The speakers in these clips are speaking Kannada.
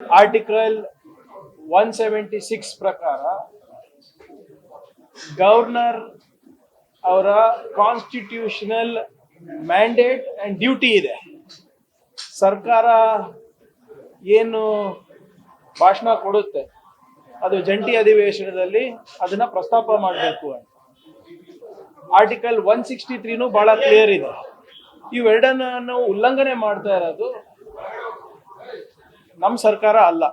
ಆರ್ಟಿಕಲ್ ಒನ್ ಸೆವೆಂಟಿ ಸಿಕ್ಸ್ ಪ್ರಕಾರ ಗವರ್ನರ್ ಅವರ ಕಾನ್ಸ್ಟಿಟ್ಯೂಷನಲ್ ಮ್ಯಾಂಡೇಟ್ ಅಂಡ್ ಡ್ಯೂಟಿ ಇದೆ. ಸರ್ಕಾರ ಏನು ಭಾಷಣ ಕೊಡುತ್ತೆ, ಅದು ಜಂಟಿ ಅಧಿವೇಶನದಲ್ಲಿ ಅದನ್ನ ಪ್ರಸ್ತಾಪ ಮಾಡಬೇಕು ಅಂತ. ಆರ್ಟಿಕಲ್ ಒನ್ ಸಿಕ್ಸ್ಟಿ ತ್ರೀನು ಬಹಳ ಕ್ಲಿಯರ್ ಇದೆ. ಇವೆರಡನ್ನ ನಾವು ಉಲ್ಲಂಘನೆ ಮಾಡ್ತಾ ಇರೋದು ನಮ್ಮ ಸರ್ಕಾರ ಅಲ್ಲ.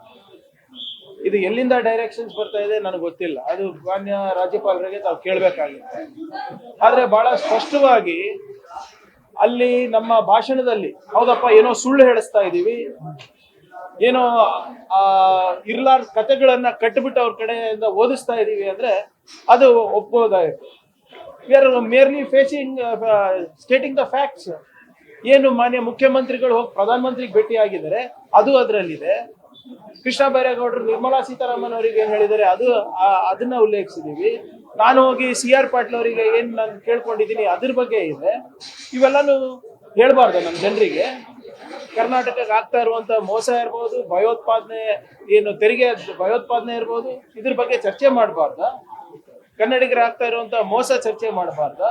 ಇದು ಎಲ್ಲಿಂದ ಡೈರೆಕ್ಷನ್ಸ್ ಬರ್ತಾ ಇದೆ ನನಗೆ ಗೊತ್ತಿಲ್ಲ. ಅದು ಮಾನ್ಯ ರಾಜ್ಯಪಾಲರಿಗೆ ತಾವು ಕೇಳಬೇಕಾಗಿತ್ತು. ಆದರೆ ಬಹಳ ಸ್ಪಷ್ಟವಾಗಿ ಅಲ್ಲಿ ನಮ್ಮ ಭಾಷಣದಲ್ಲಿ, ಹೌದಪ್ಪ, ಏನೋ ಸುಳ್ಳು ಹೇಳಿಸ್ತಾ ಇದ್ದೀವಿ ಏನೋ, ಆ, ಇರ್ಲಾರ್ ಕತೆಗಳನ್ನ ಕಟ್ಟಿಬಿಟ್ಟು ಅವ್ರ ಕಡೆಯಿಂದ ಓದಿಸ್ತಾ ಇದ್ದೀವಿ ಅಂದ್ರೆ ಅದು ಒಪ್ಪೋದಾಯ್ತು. We are merely facing stating the facts ಏನು ಮಾನ್ಯ ಮುಖ್ಯಮಂತ್ರಿಗಳು ಹೋಗಿ ಪ್ರಧಾನಮಂತ್ರಿಗೆ ಭೇಟಿ ಆಗಿದ್ದಾರೆ ಅದು ಅದರಲ್ಲಿದೆ. ಕೃಷ್ಣ ಬೈರೇಗೌಡರು ನಿರ್ಮಲಾ ಸೀತಾರಾಮನ್ ಅವರಿಗೆ ಏನ್ ಹೇಳಿದ್ದಾರೆ, ಅದು ಅದನ್ನ ಉಲ್ಲೇಖಿಸಿದೀವಿ. ನಾನು ಹೋಗಿ ಸಿ ಆರ್ ಪಾಟೀಲ್ ಅವರಿಗೆ ಏನ್ ನಾನು ಕೇಳ್ಕೊಂಡಿದ್ದೀನಿ, ಅದ್ರ ಬಗ್ಗೆ ಇದೆ. ಇವೆಲ್ಲಾನು ಹೇಳ್ಬಾರ್ದು ನಮ್ಮ ಜನರಿಗೆ. ಕರ್ನಾಟಕಕ್ಕೆ ಆಗ್ತಾ ಇರುವಂತ ಮೋಸ ಇರ್ಬೋದು, ಭಯೋತ್ಪಾದನೆ ಏನು ತೆರಿಗೆ, ಭಯೋತ್ಪಾದನೆ ಇರ್ಬೋದು, ಇದ್ರ ಬಗ್ಗೆ ಚರ್ಚೆ ಮಾಡಬಾರ್ದ. ಕನ್ನಡಿಗರ ಆಗ್ತಾ ಇರುವಂತ ಮೋಸ ಚರ್ಚೆ ಮಾಡಬಾರ್ದ.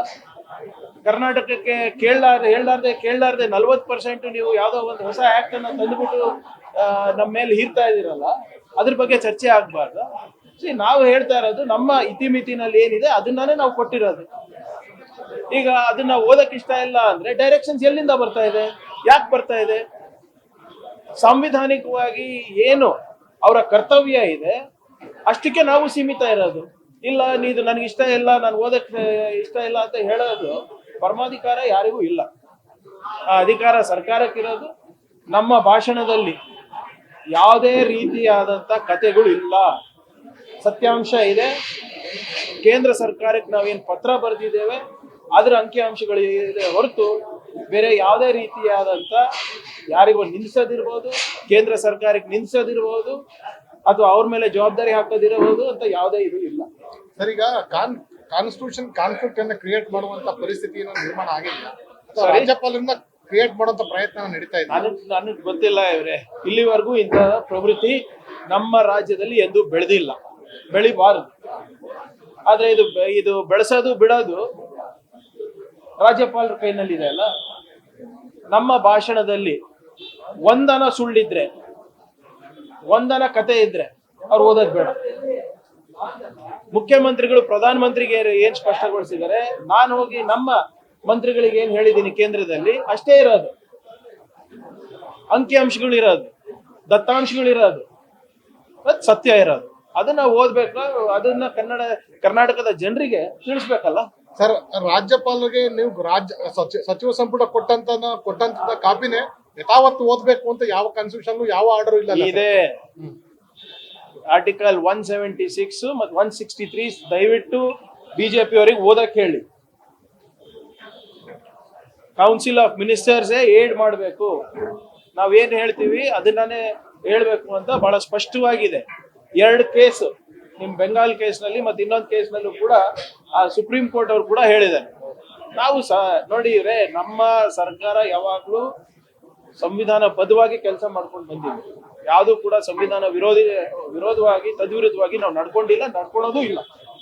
ಕರ್ನಾಟಕಕ್ಕೆ ಕೇಳಲಾರ್ದೆ, ಹೇಳಲಾರ್ದೆ, ಕೇಳಲಾರ್ದೆ ನಲ್ವತ್ತು ಪರ್ಸೆಂಟ್ ನೀವು ಯಾವುದೋ ಒಂದು ಹೊಸ ಆಕ್ಟ್ ಅನ್ನ ತಂದುಬಿಟ್ಟು ನಮ್ಮ ಮೇಲೆ ಹೀರ್ತಾ ಇದ್ದೀರಲ್ಲ, ಅದ್ರ ಬಗ್ಗೆ ಚರ್ಚೆ ಆಗ್ಬಾರ್ದು. ಸಿ ನಾವು ಹೇಳ್ತಾ ಇರೋದು ನಮ್ಮ ಇತಿಮಿತಿನಲ್ಲಿ ಏನಿದೆ ಅದನ್ನೇ ನಾವು ಕೊಟ್ಟಿರೋದು. ಈಗ ಅದನ್ನ ಓದಕ್ ಇಷ್ಟ ಇಲ್ಲ ಅಂದ್ರೆ ಡೈರೆಕ್ಷನ್ಸ್ ಎಲ್ಲಿಂದ ಬರ್ತಾ ಇದೆ? ಯಾಕೆ ಬರ್ತಾ ಇದೆ? ಸಾಂವಿಧಾನಿಕವಾಗಿ ಏನು ಅವರ ಕರ್ತವ್ಯ ಇದೆ? ಅಷ್ಟಕ್ಕೆ ನಾವು ಸೀಮಿತ ಇರೋದು. ಇಲ್ಲ, ನೀದು ನನಗೆ ಇಷ್ಟ ಇಲ್ಲ, ನಾನು ಓದಕ್ಕೆ ಇಷ್ಟ ಇಲ್ಲ ಅಂತ ಹೇಳೋದು. ಪರಮಾಧಿಕಾರ ಯಾರಿಗೂ ಇಲ್ಲ. ಆ ಅಧಿಕಾರ ಸರ್ಕಾರಕ್ಕಿರೋದು. ನಮ್ಮ ಭಾಷಣದಲ್ಲಿ ಯಾವುದೇ ರೀತಿಯಾದಂತ ಕತೆಗಳು ಇಲ್ಲ. ಸತ್ಯಾಂಶ ಇದೆ. ಕೇಂದ್ರ ಸರ್ಕಾರಕ್ಕೆ ನಾವೇನು ಪತ್ರ ಬರೆದಿದ್ದೇವೆ. ಅದರ ಅಂಕಿಅಂಶಗಳು ಇದೆ ಹೊರತು ಬೇರೆ ಯಾವುದೇ ರೀತಿಯಾದಂತ ಯಾರಿಗೂ ನಿಲ್ಸೋದಿರ್ಬೋದು. ಕೇಂದ್ರ ಸರ್ಕಾರಕ್ಕೆ ನಿಲ್ಸೋದಿರ್ಬೋದು. ಅಥವಾ ಅವ್ರ ಮೇಲೆ ಜವಾಬ್ದಾರಿ ಹಾಕೋದಿರಬಹುದು ಅಂತ ಯಾವುದೇ ಇದು ಇಲ್ಲ. ಸರಿಗ ಕಾನ್ ಕಾನ್ಸ್ಟಿಟ್ಯೂಷನ್ ಕಾನ್ಫ್ಲಿಕ್ಟ್ ಅನ್ನ ಕ್ರಿಯೇಟ್ ಮಾಡುವಂತ ಪರಿಸ್ಥಿತಿ ನಿರ್ಮಾಣ ಆಗಿಲ್ಲ. ಅಥವಾ ರಾಜ್ಯಪಾಲರಿಂದ ಕ್ರಿಯೇಟ್ ಮಾಡುವಂತ ಪ್ರಯತ್ನ ನಡೀತಾ ಇದೆ. ನಾನು ನನಗೆ ಗೊತ್ತಿಲ್ಲ ಇವ್ರೆ. ಇಲ್ಲಿವರೆಗೂ ಇಂತಹ ಪ್ರವೃತ್ತಿ ನಮ್ಮ ರಾಜ್ಯದಲ್ಲಿ ಎಂದು ಬೆಳೆದಿಲ್ಲ. ಬೆಳಿಬಾರದು. ಆದ್ರೆ ಇದು ಇದು ಬೆಳೆಸೋದು ಬಿಡೋದು ರಾಜ್ಯಪಾಲರ ಕೈನಲ್ಲಿದೆ ಅಲ್ಲ? ನಮ್ಮ ಭಾಷಣದಲ್ಲಿ ಒಂದನ ಸುಳ್ಳಿದ್ರೆ ಒಂದನ ಕತೆ ಇದ್ರೆ ಅವ್ರು ಓದೋದ್ ಬೇಡ. ಮುಖ್ಯಮಂತ್ರಿಗಳು ಪ್ರಧಾನ ಮಂತ್ರಿಗೆ ಏನ್ ಸ್ಪಷ್ಟಗೊಳಿಸಿದ್ದಾರೆ? ನಾನು ಹೋಗಿ ನಮ್ಮ ಮಂತ್ರಿಗಳಿಗೆ ಏನ್ ಹೇಳಿದ್ದೀನಿ ಕೇಂದ್ರದಲ್ಲಿ ಅಷ್ಟೇ ಇರೋದು. ಅಂಕಿಅಂಶಗಳು ಇರೋದು ದತ್ತಾಂಶಗಳು ಇರೋದು ಅದ್ ಸತ್ಯ ಇರೋದು. ಅದನ್ನ ಓದ್ಬೇಕು ಅದನ್ನ ಕನ್ನಡ ಕರ್ನಾಟಕದ ಜನರಿಗೆ ತಿಳಿಸ್ಬೇಕಲ್ಲ? ಸರ್ ರಾಜ್ಯಪಾಲರಿಗೆ ನೀವು ರಾಜ್ಯ ಸಚಿ- ಸಚಿವ ಸಂಪುಟ ಕೊಟ್ಟಂತ ಕೊಟ್ಟಂತ ಕಾಪಿನೇ ಯಥಾವತ್ತು ಓದ್ಬೇಕು ಅಂತ ಯಾವ ಕಾನ್ಸ್ಟಿಟ್ಯೂಷನ್ ಯಾವ ಆರ್ಡರ್ ಇಲ್ಲ? ಇದೆ. ಆರ್ಟಿಕಲ್ ಒನ್ ಸೆವೆಂಟಿ ಸಿಕ್ಸ್ ಮತ್ತು ಒನ್ ಸಿಕ್ಸ್ಟಿ ತ್ರೀ ದಯವಿಟ್ಟು ಬಿಜೆಪಿ ಅವರಿಗೆ ಓದಕ್ಕೆ ಹೇಳಿ. ಕೌನ್ಸಿಲ್ ಆಫ್ ಮಿನಿಸ್ಟರ್ಸೇ ಏಡ್ ಮಾಡಬೇಕು. ನಾವೇನ್ ಹೇಳ್ತೀವಿ ಅದನ್ನೇ ಹೇಳ್ಬೇಕು ಅಂತ ಬಹಳ ಸ್ಪಷ್ಟವಾಗಿದೆ. ಎರಡು ಕೇಸ್ ನಿಮ್ ಬೆಂಗಾಲ್ ಕೇಸ್ನಲ್ಲಿ ಮತ್ತೆ ಇನ್ನೊಂದು ಕೇಸ್ನಲ್ಲೂ ಕೂಡ ಆ ಸುಪ್ರೀಂ ಕೋರ್ಟ್ ಅವರು ಕೂಡ ಹೇಳಿದ್ದಾರೆ. ನಾವು ಸ, ನೋಡಿ ರೇ ನಮ್ಮ ಸರ್ಕಾರ ಯಾವಾಗ್ಲೂ ಸಂವಿಧಾನ ಬದ್ಧವಾಗಿ ಕೆಲಸ ಮಾಡ್ಕೊಂಡು ಬಂದಿವಿ ಯಾವುದು ಕೂಡ ಸಂವಿಧಾನ ವಿರೋಧಿ ವಿರೋಧವಾಗಿ ತದ್ವಿರುದ್ಧವಾಗಿ ನಾವು ನಡ್ಕೊಂಡಿಲ್ಲ ನಡ್ಕೊಳ್ಳೋದು ಇಲ್ಲ.